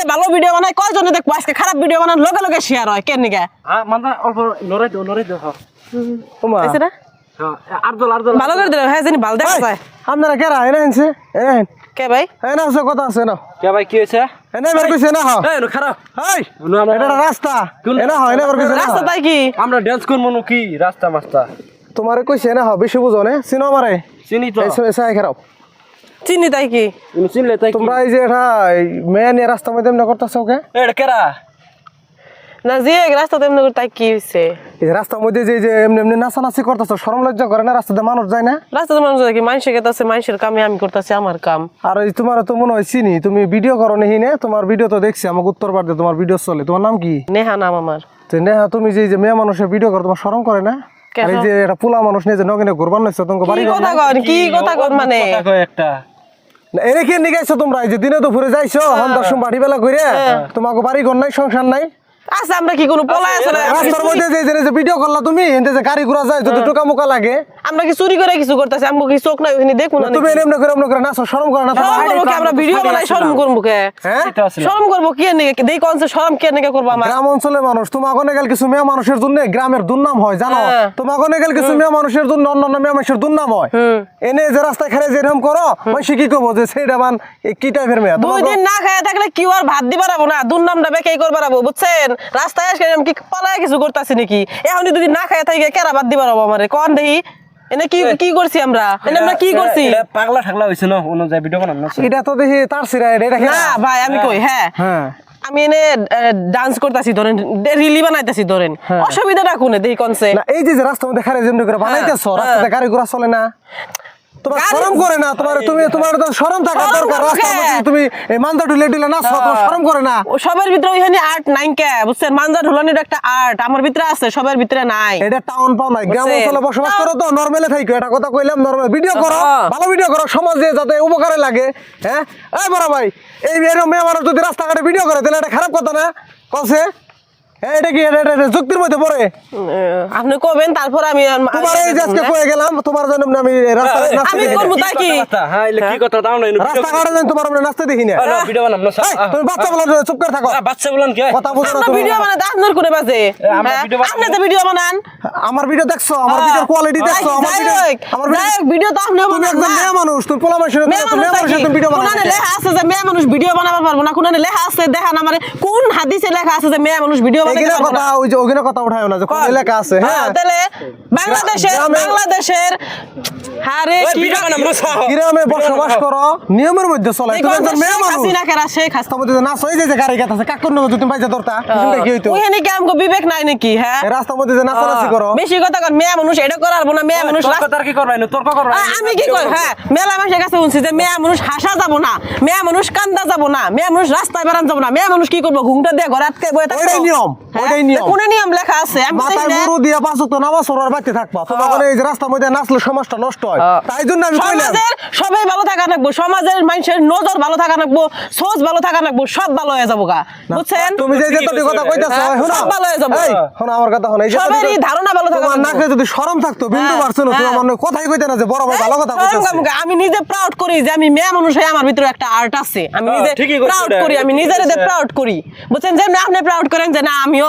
আজকে ভালো ভিডিও বানাই কয়জনে দেখব? আজকে খারাপ ভিডিও বানান লগে লগে শেয়ার হয় কেন নিকে মানে অল্প নড়াই দাও নড়াই দাও হ্যাঁ। আছে না? হ্যাঁ দল ভালো করে দিল হ্যাঁ জানি ভালো দেখা যায় আপনারা কেরা? এনে আনছে এনে কে ভাই? এনে আছে কথা আছে না কে ভাই কি হয়েছে? এনে বের কইছে না হ এই খারাপ। এই এটা রাস্তা। কোন এনে হ এনে বের কইছে না রাস্তা তাই কি? আমরা ড্যান্স করব নো কি? রাস্তা মাস্তা। তোমারে কইছে না হ বেশি বুঝো না। চিনো আমারে। চিনি তো। এই সে খারাপ। চিনি তাই কি? তুমি চিনলে তাই তোমরা এই যে এটা মেয়ে নিয়ে রাস্তার মধ্যে এমনি করতেছ ওকে? এটা কেরা? না যে রাস্তা তেমনি তাই কি হয়েছে এই রাস্তার মধ্যে যে যে এমনি এমনি নাচানাচি করতেছ শরম লজ্জা করে না? রাস্তাতে মানুষ যায় না? রাস্তাতে মানুষ দেখি মানুষের গেতাছে মানুষের কামে আমি করতেছি আমার কাম। আর এই তোমার তো মনে হয় চিনি তুমি ভিডিও করো নি নে? তোমার ভিডিও তো দেখছি আমাকে উত্তর পাড়তে তোমার ভিডিও চলে। তোমার নাম কি? নেহা নাম আমার। তো নেহা তুমি যে এই যে মেয়ে মানুষের ভিডিও করো তোমার শরম করে না? আর এই যে এটা পোলা মানুষ নিয়ে যে নগিনে ঘুরবান নাইছো তোমাকে বাড়ি কি কথা? কন? কি কথা কন মানে? একটা। এনে কি নিয়ে গেছো তোমরা? যে দিনে দুপুরে যাইছো হন্দার সময় বাড়ি বেলা করে তোমাকে বাড়ি ঘর নাই সংসার নাই? আচ্ছা আমরা কি কোনো পলাই আছে? রাস্তার মধ্যে যে ভিডিও করলা তুমি যে গাড়ি ঘোরা যায় যদি টোকা মোকা লাগে আমরা কি চুরি করে কিছু করতেছি? আমগো কি চোখ নাই ওখানে দেখুন তুমি এনে এমনি করে এমনি করে নাচো শরম করে না শরম করব কি? আমরা ভিডিও বানাই শরম করব কে? হ্যাঁ? শরম করব কি নিকে দেই কোন শরম কে নিকে করব আমার? গ্রাম অঞ্চলের মানুষ তোমাকে অনেক কিছু মেয়ে মানুষের জন্য গ্রামের দুর্নাম হয় জানো? হ্যাঁ। তোমাকে অনেক কিছু মেয়ে মানুষের জন্য অন্যান্য মেয়ে মানুষের দুর্নাম হয়। এনে যে রাস্তায় খেলে যেরকম করো মানুষ কি করব যে সেইটা মান এ কি টাইপের মেয়ে? দুই দিন না খায় থাকলে কি আর ভাত দি পারাবো না? দুর্নামটা বেকাই করে পারাবো বুঝছেন? রাস্তায় আসলে আমি কি পালায় কিছু করতেছি নাকি? এখন যদি না খায় থাকি কেরা ভাত দি পারাবো আমারে? কন দেখি এনে কি কি করছি আমরা? এনে আমরা কি করছি? পাগলা ঠাগলা হয়েছে না অনুযায়ী ভিডিও বানানো এটা তো দেখি তার সিরা এটা এটা না ভাই আমি কই হ্যাঁ। হ্যাঁ। আমি এনে ডান্স করতেছি ধরেন রিলি বানাইতেছি ধরেন। অসুবিধাটা কোনে দেখি কনসে। না এই যে রাস্তা মধ্যে খারে যেমনি করে বানাইতেছো রাস্তাতে গাড়ি ঘোড়া চলে না? তোমার শরম করে না তোমার তুমি তোমার তো শরম থাকা দরকার। তুমি এই মান্দা ডুলে ডুলে না তোমার শরম করে না। ও সবার ভিতরে ওইখানে আর্ট নাই কে। বুঝছেন? মানজা ঢুলানির একটা আর্ট আমার ভিতরে আছে সবার ভিতরে নাই। এটা টাউন পাও নাই গ্রাম? অঞ্চলে বসবাস করো তো নরমালে থাইকো। এটা কথা কইলাম নরমাল ভিডিও করো হ্যাঁ। ভালো ভিডিও করো সমাজে যাতে উপকারে লাগে হ্যাঁ? এই বড় ভাই এই মেয়ে মানুষ যদি রাস্তাঘাটে ভিডিও করে তাহলে এটা খারাপ কথা না? কসে? হ্যাঁ এটা কি? এটা এটা- এটা যুক্তির মধ্যে পড়ে। আপনি কবেন? তারপর আমি তোমার এই আজকে কয়ে গেলাম তোমার জন্য আমি রাস্তায় আমি দেখি না। তাই কি? হ্যাঁ এলে কি কথা দাও না রাস্তাঘাটে যেন তোমার আমরা নাচতে দেখি না। ভিডিও বানাম না তুমি বাচ্চা বলো চুপ করে থাকো। বাচ্চা বলেন কি? কথা বুঝো না তুমি। ভিডিও করে বাজে? হ্যাঁ? ভিডিও আপনি তো ভিডিও বানান? আমার ভিডিও দেখছ আমার ভিডিওর কোয়ালিটি দেখছ আমার ভিডিও আমার ভিডিও তো আপনিও বানান একজন না। মানুষ তুমি পোলা মানুষের তুমি মানুষ তুমি ভিডিও লেখা আছে যে মেয়ে মানুষ ভিডিও বানাবার পারব না কোনানে লেখা আছে দেখান আমারে কোন হাদিসে লেখা আছে যে মেয়ে মানুষ ভিডিও বানাতে কথা ওই যে ওখানে কথা উঠায় না যে কোন এলাকা আছে হ্যাঁ। তাহলে বাংলাদেশের বাংলাদেশের গ্রামে বসবাস করো নিয়মের মধ্যে চলে। তুমি মেয়ে মানুষ। কেরা যে গাড়ি আছে কাকুর তুমি কি হইতো। কি আমগো বিবেক নাই নাকি হ্যাঁ? এই রাস্তার মধ্যে যে নাচানাচি করো। বেশি কথা কর মেয়ে মানুষ এটা করার না মেয়ে মানুষ তর্ক কি করবাই না তর্ক করবাই আমি কি কই হ্যাঁ মেলা মানুষের কাছে শুনছি যে মেয়ে মানুষ হাসা যাব না মেয়ে মানুষ কান্দা যাব না মেয়ে মানুষ রাস্তায় যাব না মেয়ে মানুষ কি করব ঘুমটা দিয়ে ঘরে আটকে বয়ে থাকব? ওইটাই নিয়ম, হ্যাঁ? ওইটাই নিয়ম। কোন নিয়ম লেখা আছে? আমি মাথায় জানি না। গরু দিয়ে পাঁচ নামাজ পড়ার বাড়তে থাকবা। তোমার এই যে রাস্তার মধ্যে নাচলে সমাজটা নষ্ট। হয়। তাই জন্য আমি কইলাম। সবাই ভালো থাকা লাগবো সমাজের মানুষের নজর ভালো থাকা লাগবো সোচ ভালো থাকা লাগবো সব ভালো হয়ে যাব গা। বুঝছেন? তুমি যে যে কথা কইতাছ হ্যাঁ, শোনো। সব ভালো হয়ে যাবে। এই শোনো আমার কথা শোনো এই যে সবারই ধারণা ভালো থাকা তোমার নাকে যদি শরম থাকতো বিন্দু হ্যাঁ, পারছ না তুমি। কথাই কইতে না যে বড় ভাই ভালো কথা শরম আমি নিজে প্রাউড করি যে আমি মেয়ে মানুষ হয়ে আমার ভিতরে একটা আর্ট আছে। আমি নিজে প্রাউড করি আমি নিজের। প্রাউড করি। বুঝছেন? যে আপনি প্রাউড করেন যে না আমিও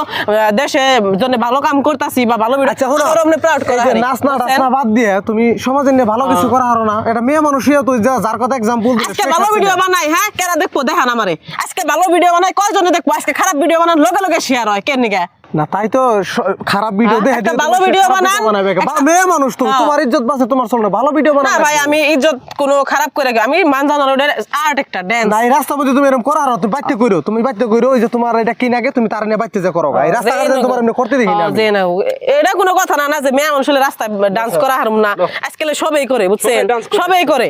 দেশে জন্য ভালো কাম করতাছি বা ভালো আচ্ছা আপনি প্রাউড এই করা যে নাচ না বাদ দিয়ে তুমি সমাজের নিয়ে ভালো কিছু করা হারো না। এটা মেয়ে মানুষই তুই যার কথা এক্সাম্পল আজকে ভালো ভিডিও বানাই হ্যাঁ? কেরা দেখব? দেখান আমারে। আজকে ভালো ভিডিও বানাই কয়জনে দেখব? আজকে খারাপ ভিডিও বানান লগে লগে শেয়ার হয় কেন নিকে না তাই তো খারাপ ভিডিও হ্যাঁ, দেখে ভালো ভিডিও বানান, মেয়ে মানুষ তুমি হ্যাঁ। তোমার ইজ্জত বাঁচে তোমার ভালো ভিডিও না ভাই আমি ইজ্জত কোনো খারাপ করে আমি মানজানোর আর্ট একটা ড্যান্স না এই রাস্তার মধ্যে তুমি এরকম করা হারো তুমি বাইতে কইরো তুমি বাইতে কইরো ওই যে তোমার এটা কিনা গে তুমি তার নিয়ে বাইতে যে করো এই রাস্তা তোমার এমনি করতে দেখি না। যে না এটা কোনো কথা না না যে মেয়ে মানুষের রাস্তায় ডান্স করা হারম না। আজকাল সবাই করে বুঝছেন। সবাই করে।